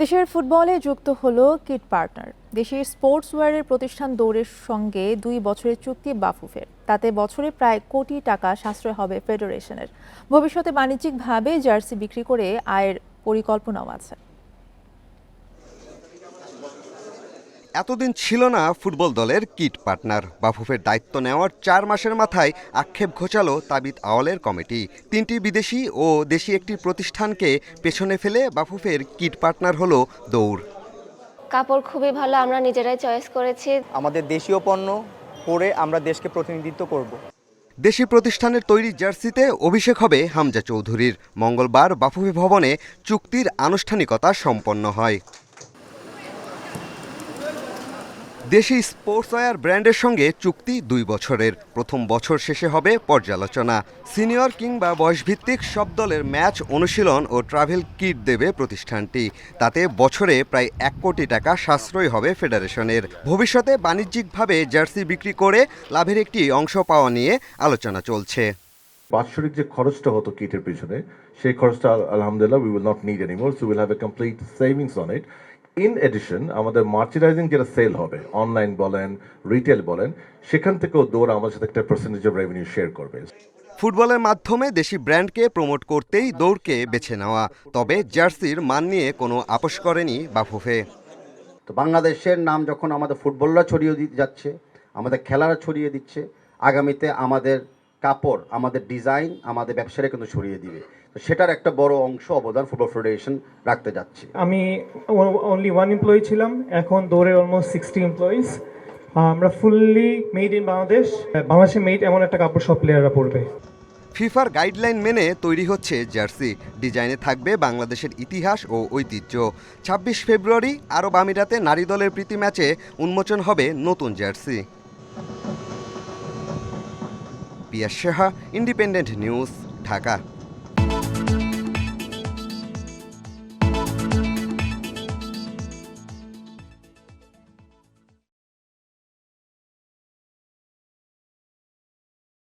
দেশের ফুটবলে যুক্ত হলো কিট পার্টনার। দেশের স্পোর্টস ওয়ারের প্রতিষ্ঠান দৌড়ের সঙ্গে দুই বছরের চুক্তি বাফুফের। তাতে বছরে প্রায় কোটি টাকা সাশ্রয় হবে ফেডারেশনের। ভবিষ্যতে বাণিজ্যিকভাবে জার্সি বিক্রি করে আয়ের পরিকল্পনাও আছে। এতদিন ছিল না ফুটবল দলের কিট পার্টনার। বাফুফের দায়িত্ব নেওয়ার চার মাসের মাথায় আক্ষেপ ঘোচালো তাবিদ আওয়ালের কমিটি। তিনটি বিদেশি ও দেশি একটি প্রতিষ্ঠানকে পেছনে ফেলে বাফুফের কিট পার্টনার হলো দৌড়। কাপড় খুবই ভালো আমরা নিজেরাই চয়েস করেছি। আমাদের দেশীয় পণ্য পরে আমরা দেশকে প্রতিনিধিত্ব করব। দেশি প্রতিষ্ঠানের তৈরি জার্সিতে অভিষেক হবে হামজা চৌধুরীর। মঙ্গলবার বাফুফে ভবনে চুক্তির আনুষ্ঠানিকতা সম্পন্ন হয়। দেশি স্পোর্টসওয়্যার ব্র্যান্ডের সঙ্গে চুক্তি দুই বছরের। প্রথম বছর শেষে হবে পর্যালোচনা। সিনিয়র কিংবা বয়সভিত্তিক সব দলের ম্যাচ অনুশীলন ও ট্রাভেল কিট দেবে প্রতিষ্ঠানটি। তাতে বছরে প্রায় এক কোটি টাকা সাশ্রয় হবে ফেডারেশনের। ভবিষ্যতে বাণিজ্যিকভাবে জার্সি বিক্রি করে লাভের একটি অংশ পাওয়া নিয়ে আলোচনা চলছে। বাৎসরিক যে খরচটা হতো কিটের পিছনে, সেই খরচটা আলহামদুলিল্লাহ we will not need anymore will have a complete savings on it in addition আমাদের মার্চেন্ডাইজিং যেটা সেল হবে অনলাইন বলেন রিটেল বলেন সেখান থেকেও দৌড় আমার সাথে একটা পার্সেন্টেজ অফ রেভিনিউ শেয়ার করবে। ফুটবলের মাধ্যমে দেশি ব্র্যান্ডকে প্রমোট করতেই দৌড়কে বেছে নেওয়া তবে জার্সির মান নিয়ে কোনো আপোষ করেনি বাফুফে। তো বাংলাদেশের নাম যখন আমাদের ফুটবলরা ছড়িয়ে দিতে যাচ্ছে আমাদের খেলারা ছড়িয়ে দিচ্ছে আগামীতে আমাদের কাপড় আমাদের ডিজাইন আমাদের ব্যবসাটা কিন্তু ছড়িয়ে দিবে। তো সেটার একটা বড় অংশ অবদান ফুটবল ফেডারেশন রাখতে যাচ্ছে। আমি অনলি ওয়ান এমপ্লয়ি ছিলাম এখন দৌড়ে অলমোস্ট সিক্সটি এমপ্লয়িজ আমরা ফুললি মেড ইন বাংলাদেশ বাংলাদেশে মেড এমন একটা কাপড় সব প্লেয়াররা পরবে ফিফার গাইডলাইন মেনে তৈরি হচ্ছে জার্সি। ডিজাইনে থাকবে বাংলাদেশের ইতিহাস ও ঐতিহ্য। ছাব্বিশ ফেব্রুয়ারি আরব আমিরাতে নারী দলের প্রীতি ম্যাচে উন্মোচন হবে নতুন jersey. Piyas Saha independent news Dhaka.